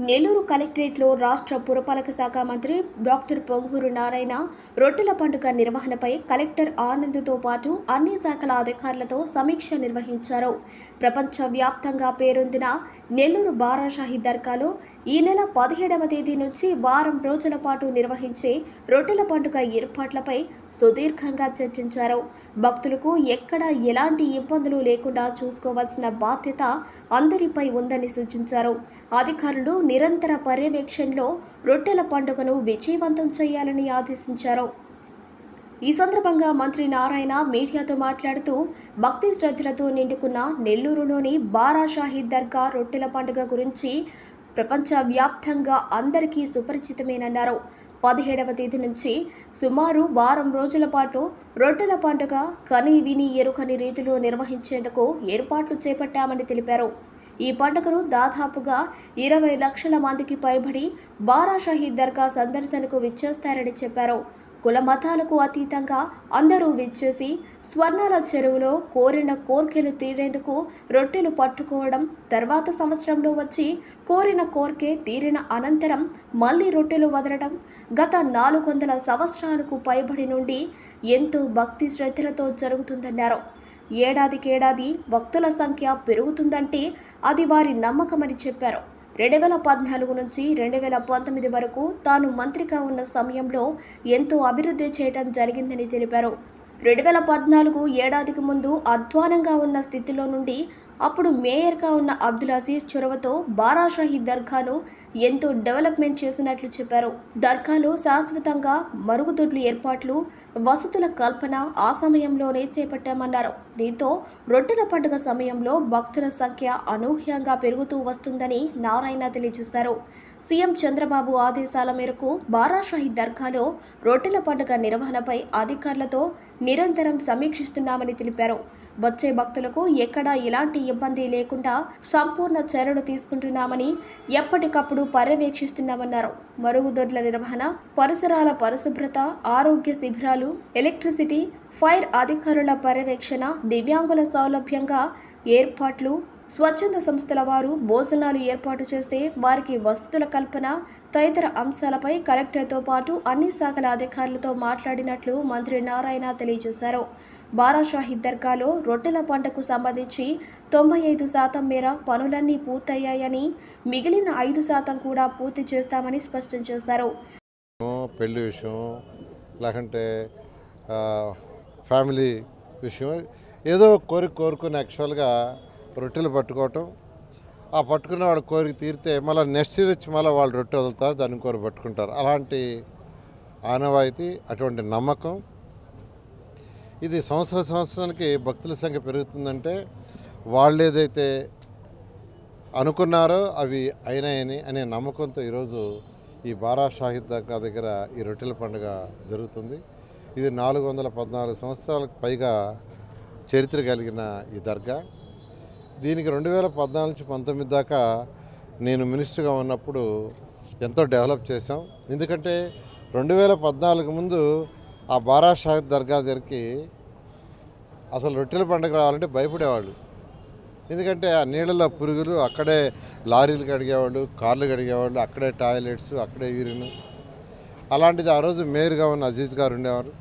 నెల్లూరు కలెక్టరేట్లో రాష్ట్ర పురపాలక శాఖ మంత్రి డాక్టర్ పొంగూరు నారాయణ రొట్టెల పండుగ నిర్వహణపై కలెక్టర్ ఆనంద్తో పాటు అన్ని శాఖల అధికారులతో సమీక్ష నిర్వహించారు. ప్రపంచవ్యాప్తంగా పేరొందిన నెల్లూరు బారాషాహి దర్గాలో ఈ నెల పదిహేడవ తేదీ నుంచి వారం రోజుల పాటు నిర్వహించే రొట్టెల పండుగ ఏర్పాట్లపై సుదీర్ఘంగా చర్చించారు. భక్తులకు ఎక్కడ ఎలాంటి ఇబ్బందులు లేకుండా చూసుకోవాల్సిన బాధ్యత అందరిపై ఉందని సూచించారు. అధికారులు నిరంతర పర్యవేక్షణలో రొట్టెల పండుగను విజయవంతం చేయాలని ఆదేశించారు. ఈ సందర్భంగా మంత్రి నారాయణ మీడియాతో మాట్లాడుతూ భక్తి శ్రద్ధలతో నిండుకున్న నెల్లూరులోని బారా షాహిద్ దర్గా రొట్టెల పండుగ గురించి ప్రపంచవ్యాప్తంగా అందరికీ సుపరిచితమేనన్నారు. పదిహేడవ తేదీ నుంచి సుమారు వారం రోజుల పాటు రొట్టెల పండుగ కని విని ఎరుకని రీతిలో నిర్వహించేందుకు ఏర్పాట్లు చేపట్టామని తెలిపారు. ఈ పండుగను దాదాపుగా ఇరవై లక్షల మందికి పైబడి బారా షహీద్ దర్గా సందర్శనకు విచ్చేస్తారని చెప్పారు. కుల మతాలకు అతీతంగా అందరూ విచ్చేసి స్వర్ణాల చెరువులో కోరిన కోర్కెలు తీరేందుకు రొట్టెలు పట్టుకోవడం తర్వాత సంవత్సరంలో వచ్చి కోరిన కోర్కె తీరిన అనంతరం మళ్ళీ రొట్టెలు వదలడం గత నాలుగు వందల సంవత్సరాలకు పైబడి నుండి ఎంతో భక్తి శ్రద్ధలతో జరుగుతుందన్నారు. ఏడాదికేడాది భక్తుల సంఖ్య పెరుగుతుందంటే అది వారి నమ్మకమని చెప్పారు. రెండు వేల పద్నాలుగు నుంచి రెండు వేల పంతొమ్మిది వరకు తాను మంత్రిగా ఉన్న సమయంలో ఎంతో అభివృద్ధి చేయడం జరిగిందని తెలిపారు. రెండు వేల పద్నాలుగు ఏడాదికి ముందు అధ్వానంగా ఉన్న స్థితిలో నుండి అప్పుడు మేయర్గా ఉన్న అబ్దుల్ అజీజ్ చొరవతో బారా షహీద్ దర్గాను ఎంతో డెవలప్మెంట్ చేసినట్లు చెప్పారు. దర్గాలో శాశ్వతంగా మరుగుదొడ్లు ఏర్పాట్లు వసతుల కల్పన ఆ సమయంలోనే చేపట్టామన్నారు. దీంతో రొట్టెల పండుగ సమయంలో భక్తుల సంఖ్య అనూహ్యంగా పెరుగుతూ వస్తుందని నారాయణ తెలియజేశారు. సీఎం చంద్రబాబు ఆదేశాల మేరకు బారాషాహి దర్గాలో రొట్టెల పండుగ నిర్వహణపై అధికారులతో నిరంతరం సమీక్షిస్తున్నామని తెలిపారు. వచ్చే భక్తులకు ఎక్కడా ఎలాంటి ఇబ్బంది లేకుండా సంపూర్ణ చర్యలు తీసుకుంటున్నామని ఎప్పటికప్పుడు పర్యవేక్షిస్తున్నామన్నారు. మరుగుదొడ్ల నిర్వహణ పరిసరాల పరిశుభ్రత ఆరోగ్య శిబిరాలు ఎలక్ట్రిసిటీ ఫైర్ అధికారుల పర్యవేక్షణ దివ్యాంగుల సౌలభ్యంగా ఏర్పాట్లు స్వచ్ఛంద సంస్థల వారు భోజనాలు ఏర్పాటు చేస్తే వారికి వసతుల కల్పన తదితర అంశాలపై కలెక్టర్తో పాటు అన్ని శాఖల అధికారులతో మాట్లాడినట్లు మంత్రి నారాయణ తెలియజేశారు. బారాషాహి దర్గాలో రొట్టెల పంటకు సంబంధించి తొంభై ఐదు శాతం మేర పనులన్నీ పూర్తయ్యాయని మిగిలిన ఐదు శాతం కూడా పూర్తి చేస్తామని స్పష్టం చేశారు. పెళ్ళి విషయం లేకుంటే ఫ్యామిలీ విషయం ఏదో కోరిక కోరుకుని యాక్చువల్గా రొట్టెలు పట్టుకోవటం. ఆ పట్టుకున్న వాళ్ళ కోరిక తీరితే మళ్ళీ నెక్స్ట్ ఇయర్ వచ్చి మళ్ళీ వాళ్ళు రొట్టె వదులుతారు దాన్ని కోరి పట్టుకుంటారు. అలాంటి ఆనవాయితీ అటువంటి నమ్మకం. ఇది సంవత్సర సంవత్సరానికి భక్తుల సంఖ్య పెరుగుతుందంటే వాళ్ళు ఏదైతే అనుకున్నారో అవి అయినాయని అనే నమ్మకంతో ఈరోజు ఈ బారా షాహిద్ దగ్గర దగ్గర ఈ రొట్టెల పండుగ జరుగుతుంది. ఇది నాలుగు వందల పద్నాలుగు సంవత్సరాలకు పైగా చరిత్ర కలిగిన ఈ దర్గా. దీనికి రెండు వేల పద్నాలుగు నుంచి పంతొమ్మిది దాకా నేను మినిస్టర్గా ఉన్నప్పుడు ఎంతో డెవలప్ చేశాం. ఎందుకంటే రెండు వేల పద్నాలుగు ముందు ఆ బారా షాహిద్ దర్గా దగ్గరికి అసలు రొట్టెల పండుగ రావాలంటే భయపడేవాళ్ళు. ఎందుకంటే ఆ నీళ్ళలో పురుగులు అక్కడే లారీలు కడిగేవాళ్ళు కార్లు కడిగేవాళ్ళు అక్కడే టాయిలెట్స్ అక్కడే యూరిన్. అలాంటిది ఆ రోజు మేయర్గా ఉన్న అజీజ్ గారు ఉండేవారు.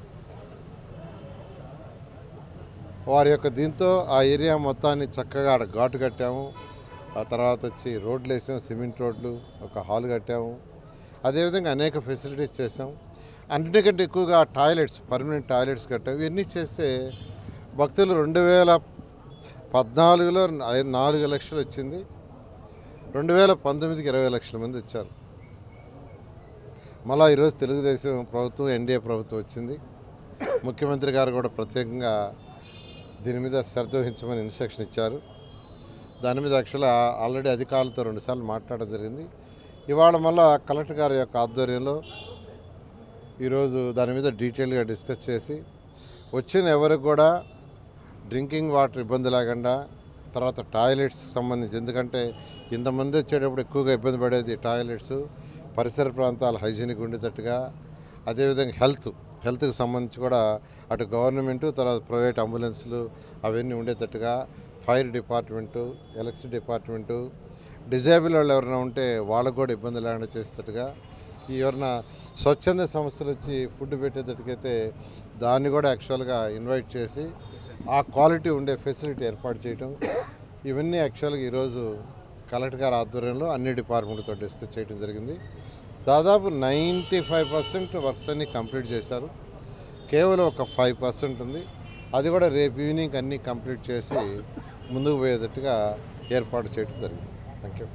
వారి యొక్క దీంతో ఆ ఏరియా మొత్తాన్ని చక్కగా ఆడ ఘాటు కట్టాము. ఆ తర్వాత వచ్చి రోడ్లు వేసాము సిమెంట్ రోడ్లు ఒక హాల్ కట్టాము. అదేవిధంగా అనేక ఫెసిలిటీస్ చేసాం అన్నిటికంటే ఎక్కువగా టాయిలెట్స్ పర్మనెంట్ టాయిలెట్స్ కట్టాము. ఇవన్నీ చేస్తే భక్తులు రెండు వేల పద్నాలుగులో నాలుగు లక్షలు వచ్చింది. రెండు వేల పంతొమ్మిదికి ఇరవై లక్షల మంది వచ్చారు. మళ్ళీ ఈరోజు తెలుగుదేశం ప్రభుత్వం ఎన్డీఏ ప్రభుత్వం వచ్చింది. ముఖ్యమంత్రి గారు కూడా ప్రత్యేకంగా దీని మీద శ్రద్ధ వహించమని ఇన్స్ట్రక్షన్ ఇచ్చారు. దాని మీద యాక్చువల్గా ఆల్రెడీ అధికారులతో రెండుసార్లు మాట్లాడడం జరిగింది. ఇవాళ మళ్ళా కలెక్టర్ గారి యొక్క ఆధ్వర్యంలో ఈరోజు దాని మీద డీటెయిల్గా డిస్కస్ చేసి వచ్చిన ఎవరికి కూడా డ్రింకింగ్ వాటర్ ఇబ్బంది లేకుండా తర్వాత టాయిలెట్స్ సంబంధించి ఎందుకంటే ఇంతమంది వచ్చేటప్పుడు ఎక్కువగా ఇబ్బంది పడేది టాయిలెట్స్ పరిసర ప్రాంతాలు హైజీనిక్ ఉండేటట్టుగా అదేవిధంగా హెల్త్ హెల్త్కి సంబంధించి కూడా అటు గవర్నమెంటు తర్వాత ప్రైవేట్ అంబులెన్స్లు అవన్నీ ఉండేటట్టుగా fire department electricity department disable వాళ్ళు ఎవరైనా ఉంటే వాళ్ళకు కూడా ఇబ్బంది లేకుండా చేసేటట్టుగా ఈ ఎవరైనా స్వచ్ఛంద సంస్థలు వచ్చి ఫుడ్ పెట్టేటట్టుకైతే దాన్ని కూడా యాక్చువల్గా ఇన్వైట్ చేసి ఆ క్వాలిటీ ఉండే ఫెసిలిటీ ఏర్పాటు చేయటం. ఇవన్నీ యాక్చువల్గా ఈరోజు కలెక్టర్ గారి ఆధ్వర్యంలో అన్ని డిపార్ట్మెంట్తో డిస్కస్ చేయడం జరిగింది. దాదాపు నైంటీ ఫైవ్ పర్సెంట్ వర్క్స్ అన్నీ కంప్లీట్ చేశారు. కేవలం ఒక ఫైవ్ పర్సెంట్ ఉంది. అది కూడా రేపు ఈవినింగ్ అన్నీ కంప్లీట్ చేసి ముందుకు పోయేటట్టుగా ఏర్పాటు చేయడం జరిగింది. Thank you